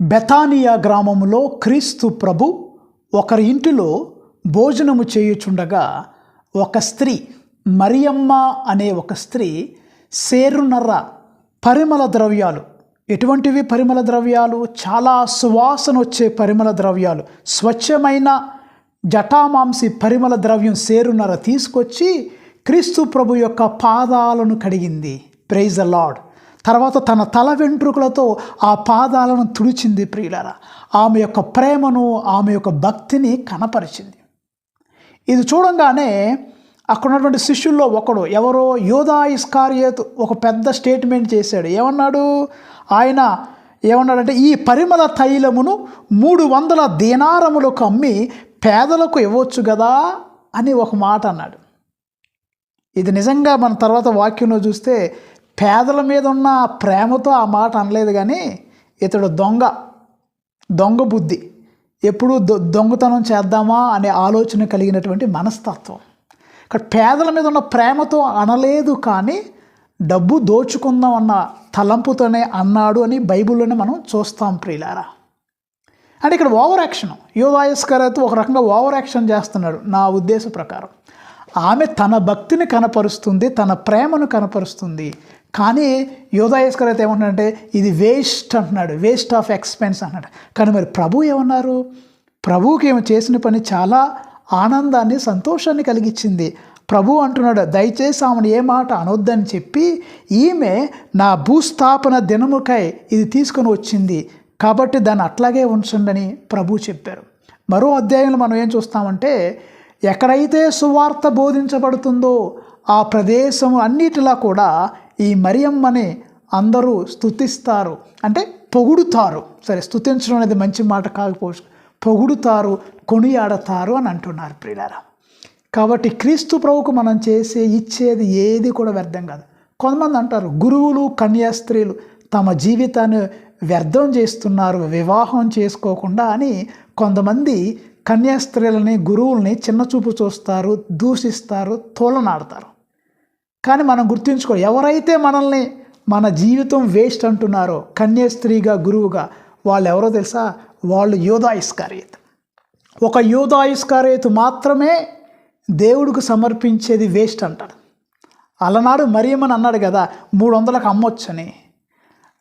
బెతానియా గ్రామంలో క్రీస్తు ప్రభు ఒకరి ఇంటిలో భోజనము చేయుచుండగా ఒక స్త్రీ మరియమ్మ అనే ఒక స్త్రీ సేరునర్ర పరిమళ ద్రవ్యాలు. ఎటువంటివి పరిమళ ద్రవ్యాలు? చాలా సువాసన వచ్చే పరిమళ ద్రవ్యాలు. స్వచ్ఛమైన జటామాంసి పరిమళ ద్రవ్యం సేరునర తీసుకొచ్చి క్రీస్తు ప్రభు యొక్క పాదాలను కడిగింది. ప్రైజ్ ద లాడ్ తర్వాత తన తల వెంట్రుకలతో ఆ పాదాలను తుడిచింది ప్రియులరా. ఆమె యొక్క ప్రేమను ఆమె యొక్క భక్తిని కనపరిచింది. ఇది చూడంగానే అక్కడ ఉన్నటువంటి శిష్యుల్లో ఒకడు ఎవరో యోధా ఇస్కార్యత్ ఒక పెద్ద స్టేట్మెంట్ చేశాడు. ఏమన్నాడు? ఆయన ఏమన్నాడంటే ఈ పరిమళ తైలమును మూడు వందల దీనారములకు అమ్మి పేదలకు ఇవ్వచ్చు కదా అని ఒక మాట అన్నాడు. ఇది నిజంగా మన తర్వాత వాక్యంలో చూస్తే పేదల మీద ఉన్న ప్రేమతో ఆ మాట అనలేదు కానీ ఇతడు దొంగ దొంగ బుద్ధి. ఎప్పుడు దొ- దొంగతనం చేద్దామా అనే ఆలోచన కలిగినటువంటి మనస్తత్వం. ఇక్కడ పేదల మీద ఉన్న ప్రేమతో అనలేదు కానీ డబ్బు దోచుకుందాం అన్న తలంపుతోనే అన్నాడు అని బైబిల్లోనే మనం చూస్తాం ప్రియులారా. అంటే ఇక్కడ ఓవర్ యాక్షన్ యోధాయస్కర్ అయితే ఒక రకంగా ఓవర్ యాక్షన్ చేస్తున్నాడు నా ఉద్దేశ ప్రకారం. ఆమె తన భక్తిని కనపరుస్తుంది తన ప్రేమను కనపరుస్తుంది కానీ యోధాయస్కర్ అయితే ఏమంటున్నాడంటే ఇది వేస్ట్ అంటున్నాడు వేస్ట్ ఆఫ్ ఎక్స్పెన్స్ అన్నాడు కానీ మరి ప్రభు ఏమన్నారు? ప్రభువుకి ఏమో చేసిన పని చాలా ఆనందాన్ని సంతోషాన్ని కలిగించింది ప్రభు అంటున్నాడు దయచేసి ఆమెను ఏ మాట అనొద్దని చెప్పి ఈమె నా భూస్థాపన దినముకై ఇది తీసుకొని వచ్చింది. కాబట్టి దాన్ని అట్లాగే ఉంచండి ప్రభు చెప్పారు. మరో అధ్యాయంలో మనం ఏం చూస్తామంటే ఎక్కడైతే సువార్త బోధించబడుతుందో ఆ ప్రదేశం అన్నిటిలా కూడా ఈ మరియమ్మని అందరూ స్థుతిస్తారు అంటే పొగుడుతారు. సరే స్తుతించడం అనేది మంచి మాట కాకపోవచ్చు. పొగుడుతారు కొనియాడతారు అని అంటున్నారు ప్రియులారా. కాబట్టి క్రీస్తు ప్రభుకు మనం చేసే ఇచ్చేది ఏది కూడా వ్యర్థం కాదు. కొంతమంది అంటారు గురువులు కన్యాస్త్రీలు తమ జీవితాన్ని వ్యర్థం చేస్తున్నారు వివాహం చేసుకోకుండా అని కొంతమంది కన్యాస్త్రీలని గురువుల్ని చిన్నచూపు చూస్తారు దూషిస్తారు తోలనాడతారు. కానీ మనం గుర్తుంచుకో ఎవరైతే మనల్ని మన జీవితం వేస్ట్ అంటున్నారో కన్యాస్త్రీగా గురువుగా వాళ్ళు ఎవరో తెలుసా? వాళ్ళు యోధాయిస్కారియత్ ఒక యోధాయిస్కారియత్ మాత్రమే దేవుడికి సమర్పించేది వేస్ట్ అంటాడు. అలనాడు మరియమ్మని అన్నాడు కదా మూడు వందలకు అమ్మొచ్చని.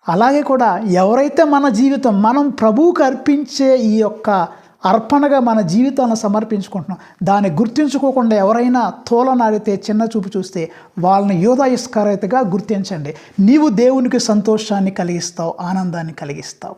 అలాగే కూడా ఎవరైతే మన జీవితం మనం ప్రభువుకి అర్పించే ఈ యొక్క అర్పణగా మన జీవితాలను సమర్పించుకుంటున్నాం. దాన్ని గుర్తించుకోకుండా ఎవరైనా తోలనాడితే చిన్న చూపు చూస్తే వాళ్ళని యోధాయిస్కారైతగా గుర్తించండి. నీవు దేవునికి సంతోషాన్ని కలిగిస్తావు ఆనందాన్ని కలిగిస్తావు.